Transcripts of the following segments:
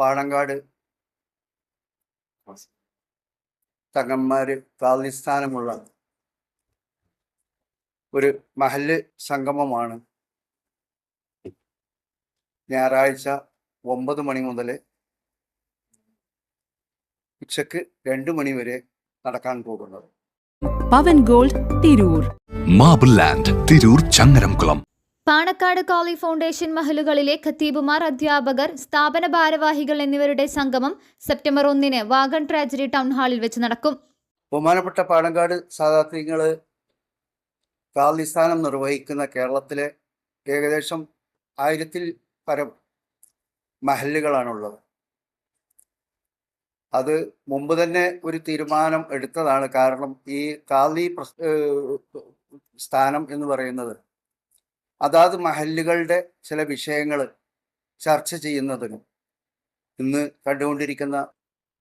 പാണങ്കാട്. തങ്ങന്മാര് പ്രാതിസ്ഥാനമുള്ള ഒരു മഹൽ സംഗമമാണ്. ഞായറാഴ്ച ഒമ്പത് മണി മുതൽ ഉച്ചയ്ക്ക് രണ്ടു മണി വരെ നടക്കാൻ പോകുന്നത്. Pavan gold Tirur. Marble land Tirur Changaramkulam. Panakkad കോളി ഫൗണ്ടേഷൻ മഹലുകളിലെ ഖത്തീബുമാർ അധ്യാപകർ സ്ഥാപന ഭാരവാഹികൾ എന്നിവരുടെ സംഗമം സെപ്റ്റംബർ ഒന്നിന് വാഗൺ ട്രാജഡി ടൗൺ ഹാളിൽ വെച്ച് നടക്കും. ബഹുമാനപ്പെട്ട പാണക്കാട് സാധാർത്ഥ്യങ്ങൾ പ്രാതിസ്ഥാനം നിർവഹിക്കുന്ന കേരളത്തിലെ ഏകദേശം ആയിരത്തിൽ പരം മഹല്ലുകളാണുള്ളത് അത് മുമ്പ് തന്നെ ഒരു തീരുമാനം എടുത്തതാണ്. കാരണം ഈ കാലി സ്ഥാനം എന്ന് പറയുന്നത് അതാത് മഹല്ലുകളുടെ ചില വിഷയങ്ങൾ ചർച്ച ചെയ്യുന്നതിനും ഇന്ന് കണ്ടുകൊണ്ടിരിക്കുന്ന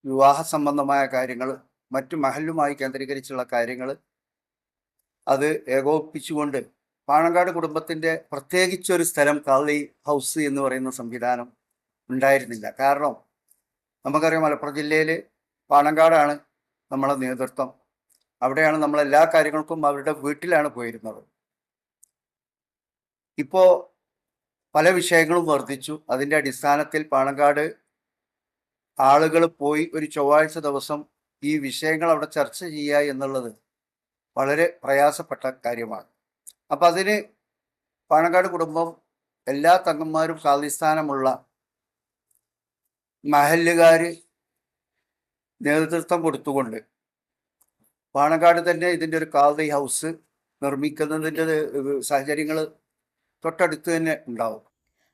വിവാഹ സംബന്ധമായ കാര്യങ്ങൾ മറ്റു മഹല്ലുമായി കേന്ദ്രീകരിച്ചുള്ള കാര്യങ്ങൾ അത് ഏകോപിപ്പിച്ചുകൊണ്ട് പാണങ്കാട് കുടുംബത്തിന്റെ പ്രത്യേകിച്ചൊരു സ്ഥലം കള്ളി ഹൗസ് എന്ന് പറയുന്ന സംവിധാനം ഉണ്ടായിരുന്നില്ല. കാരണം നമുക്കറിയാം മലപ്പുറം ജില്ലയിൽ പാണങ്കാടാണ് നമ്മളെ നേതൃത്വം. അവിടെയാണ് നമ്മൾ എല്ലാ കാര്യങ്ങൾക്കും അവരുടെ വീട്ടിലാണ് പോയിരുന്നത്. ഇപ്പോൾ പല വിഷയങ്ങളും വർദ്ധിച്ചു. അതിന്റെ അടിസ്ഥാനത്തിൽ പാണങ്കാട് ആളുകൾ പോയി ഒരു ചൊവ്വാഴ്ച ദിവസം ഈ വിഷയങ്ങൾ അവിടെ ചർച്ച ചെയ്യുക എന്നുള്ളത് വളരെ പ്രയാസപ്പെട്ട കാര്യമാണ്. അപ്പം അതിന് പാണക്കാട് കുടുംബം എല്ലാ തങ്ങന്മാരും സാധിസ്ഥാനമുള്ള മഹല്ലുകാർ നേതൃത്വം കൊടുത്തുകൊണ്ട് പാണക്കാട് തന്നെ ഇതിന്റെ ഒരു കാതി ഹൗസ് നിർമ്മിക്കുന്നതിന്റെ സാഹചര്യങ്ങൾ തൊട്ടടുത്ത് തന്നെ ഉണ്ടാവും.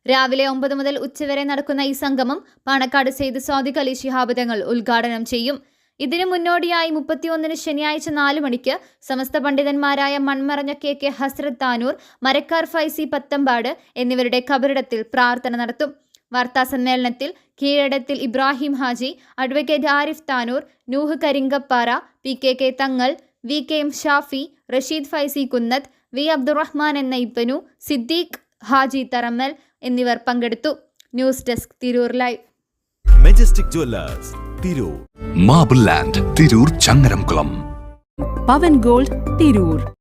രാവിലെ ഒമ്പത് മുതൽ ഉച്ചവരെ നടക്കുന്ന ഈ സംഗമം പാണക്കാട് സെയ്ദ് സ്വാദിഖ് അലി ശിഹാബ് തങ്ങൾ ഉദ്ഘാടനം ചെയ്യും. ഇതിനു മുന്നോടിയായി മുപ്പത്തിയൊന്നിന് ശനിയാഴ്ച നാലു മണിക്ക് സമസ്ത പണ്ഡിതന്മാരായ മൺമറഞ്ഞ കെ കെ ഹസ്രത് താനൂർ മരക്കാർ ഫൈസി പത്തമ്പാട് എന്നിവരുടെ കബറിടത്തിൽ പ്രാർത്ഥന നടത്തും. വാർത്താ സമ്മേളനത്തിൽ Keezhadathil Ibrahim Haji advocate Arif Tanur Nooh Karinkappara P K K Thangal V K M Shafi Rasheed Faizy Kunnath V Abdurahman എന്ന ഇപ്പനു സിദ്ദീഖ് ഹാജി തറമ്മൽ എന്നിവർ പങ്കെടുത്തു. News desk Tirur live. Majestic jewellers Tirur. Marble land Tirur Changaramkulam. Pavan gold Tirur.